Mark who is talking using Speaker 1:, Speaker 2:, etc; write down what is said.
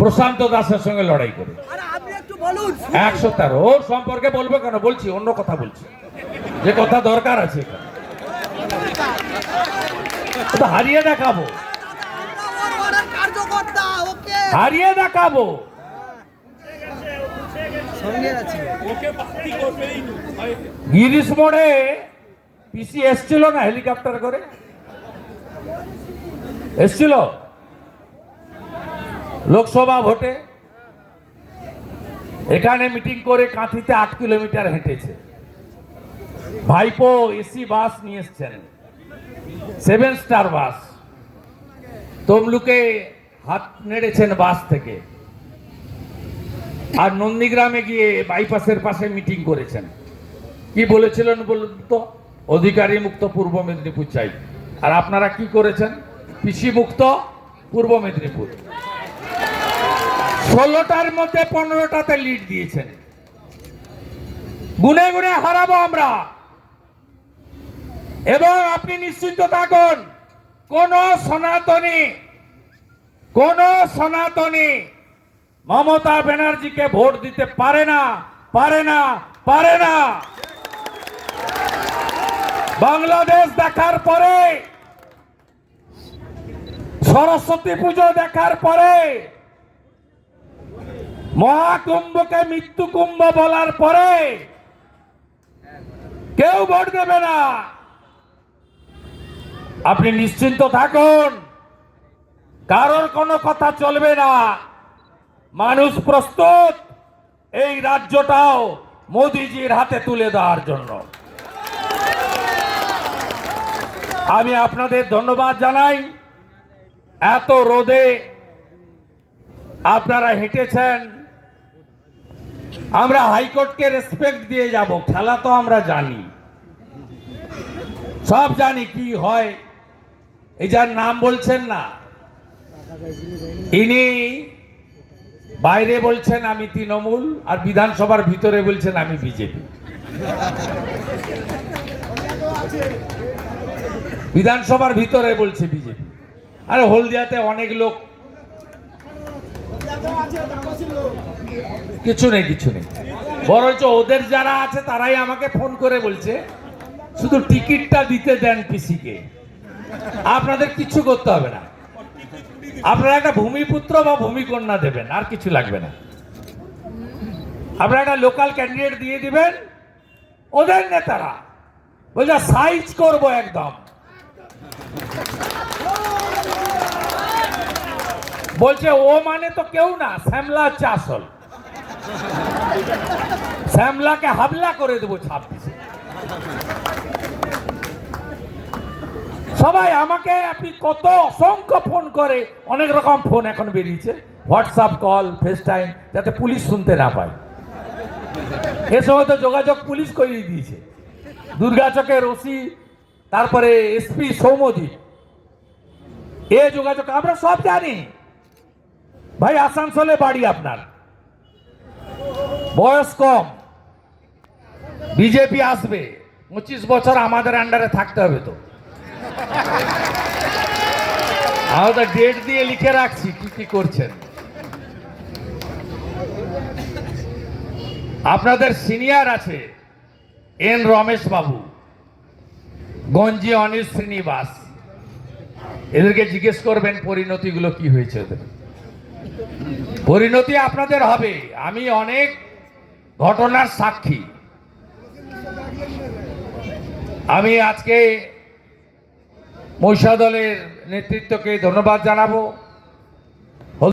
Speaker 1: প্রশান্ত দাসের সঙ্গে লড়াই করে। একশো তেরো। ওর সম্পর্কে বলব কেন? বলছি অন্য কথা বলছি। যে কথা দরকার আছে হারিয়ে দেখাবো। হারিয়ে দেখাবো। গিরিশ মোড়ে পিসি এসছিল না হেলিকপ্টার করে? এসছিল? লোকসভা ভোটে এখানে মিটিং করে কাঁথিতে আট কিলোমিটার হেঁটেছে। ভাইপো এসি বাস নিয়ে এসছেন। Seven star bus. তমলুকে হাত নেড়েছেন বাস থেকে। আর নন্দীগ্রামে গিয়ে বাইপাসের পাশে মিটিং করেছেন। কি বলেছিলেন বলুন তো? অধিকারী মুক্ত পূর্ব মেদিনীপুর চাই। আর আপনারা কি করেছেন? কৃষি মুক্ত পূর্ব মেদিনীপুর। ষোলোটার মধ্যে পনেরোটাতে লিড দিয়েছেন। গুনে গুনে হারাবো আমরা। এবং আপনি নিশ্চিন্ত থাকুন, কোন সনাতনী কোন সনাতনী মমতা ব্যানার্জিকে ভোট দিতে পারে না পারে না পারে না। বাংলাদেশ দেখার পরে, সরস্বতী পুজো দেখার পরে মহাকুম্ভকে মৃত্যু কুম্ভ বলার পরে কেউ ভোট দেবে না। আপনি নিশ্চিন্ত থাকুন, কারোর কোনো কথা চলবে না। মানুষ প্রস্তুত এই রাজ্যটাও মোদিজির হাতে তুলে দেওয়ার জন্য। আমি আপনাদের ধন্যবাদ জানাই। এত রোদে আপনারা হেঁটেছেন আমরা হাইকোর্টকে রেসপেক্ট দিয়ে যাব, খেলা তো আমরা জানি। সব জানি কি হয়, এই যার নাম বলছেন না। ইনি বাইরে বলছেন আমি তৃণমূল, আর বিধানসভার ভিতরে বলছেন আমি বিজেপি। বিধানসভার ভিতরে বলছে বিজেপি। আরে হলদিয়াতে অনেক লোক কিছু নেই কিছু নেই। বরঞ্চ ওদের যারা আছে, তারাই আমাকে ফোন করে বলছে, শুধু টিকিটটা দিতে দেন পিসিকে। আপনাদের কিছু করতে হবে না। আপনারা একটা ভূমিপুত্র বা ভূমিকন্যা দেবেন, আর কিছু লাগবে না। আপনারা একটা লোকাল ক্যান্ডিডেট দিয়ে দিবেন, ওদের নেতারা। বলছে, সাইজ করব একদম। বলছে, ও মানে তো কেউ না, শ্যামলা হচ্ছে আসল। শ্যামলাকে হাবলা করে দেবো ছাব্বিশে। সবাই আমাকে, আপনি কত অসংখ্য ফোন করে, অনেক রকম ফোন এখন বেরিয়েছে। হোয়াটসঅ্যাপ কল ফেস টাইম যাতে পুলিশ শুনতে না পায়। এ সময় তো যোগাযোগ পুলিশ করিয়ে দিয়েছে। দুর্গাচকের ওসি তারপরে এসপি সৌমদীপ। এ যোগাযোগ, আমরা সব জানি। ভাই, আসানসোলে বাড়ি আপনার। বয়স কম। বিজেপি আসবে। পঁচিশ বছর আমাদের আন্ডারে থাকতে হবে তো। আমরা ডেট দিয়ে লিখে রাখছি কি কি করছেন। আপনাদের সিনিয়র আছে এন রমেশ বাবু, গঞ্জি অনিল শ্রীনিবাস। এদেরকে জিজ্ঞেস করবেন পরিণতিগুলো কি হয়েছে ওদের। পরিণতি আপনাদের হবে। আমি অনেক ঘটনার সাক্ষী। আমি আজকে মহিষা দলের নেতৃত্বকে ধন্যবাদ জানাব।